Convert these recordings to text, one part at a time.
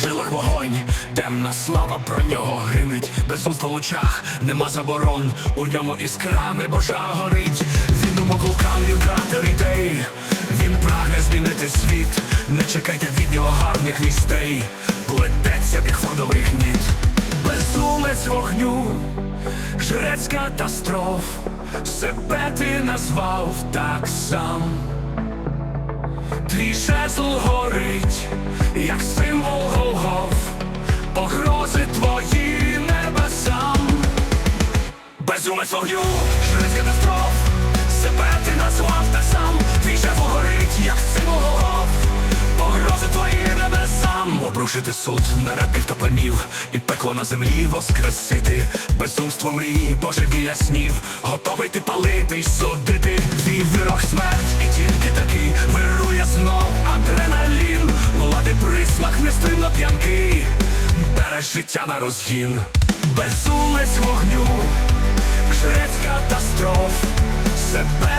Жилах вогонь, темна слава про нього гримить, безумство в очах, нема заборон, у ньому іскрами божа горить, він у вулканів кратер ідей, чекайте від нього гарних вістей, плететься підходовий гніт, безумець вогню, жрець катастроф, себе ти назвав так сам. Твій жезл горить, як символ Голгоф, погрози твої небесам. Безумець вогню, жрець катастроф, себе ти назвав Обрушити суд на рабів та панів, і пекло на землі воскресити. Безумство мрії, божевілля снів, готовий ти палити й судити. Твій вирок смерть, і тільки такий вирує знов адреналін, влади присмак нестримно п'янки, бере життя на розгін, безумець вогню, жрець катастроф, себе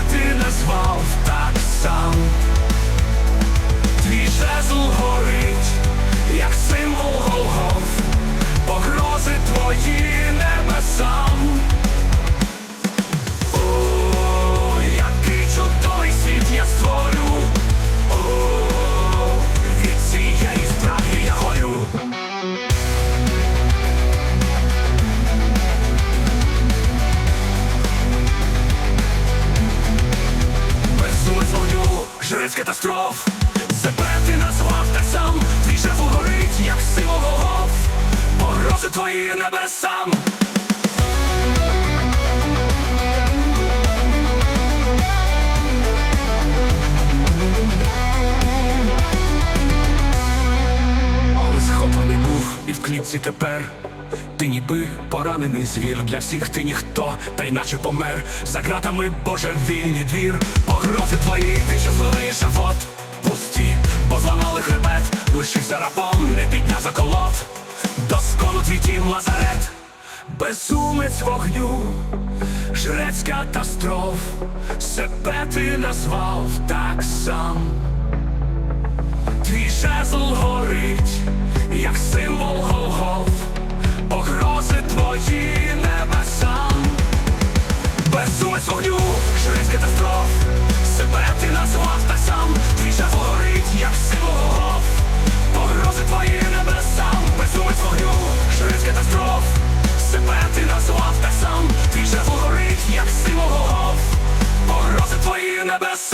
катастроф. Себе ти назвав так сам. Твій жезл горить, як символ Голгоф Погрози твої небесам Але схоплений був і в клітці тепер Ти ніби поранений звір Для всіх ти ніхто, та й наче помер. За ґратами божевільний двір. Погрози твої, ти що зловий шафот Пусті, бо зламали хребет. Лишився рабом, не підняв заколот. Доскону твій тім лазарет. Безумець вогню, жрець катастроф. Себе ти назвав так сам Назував так сам, твій же горить, як символ Погрози твої небес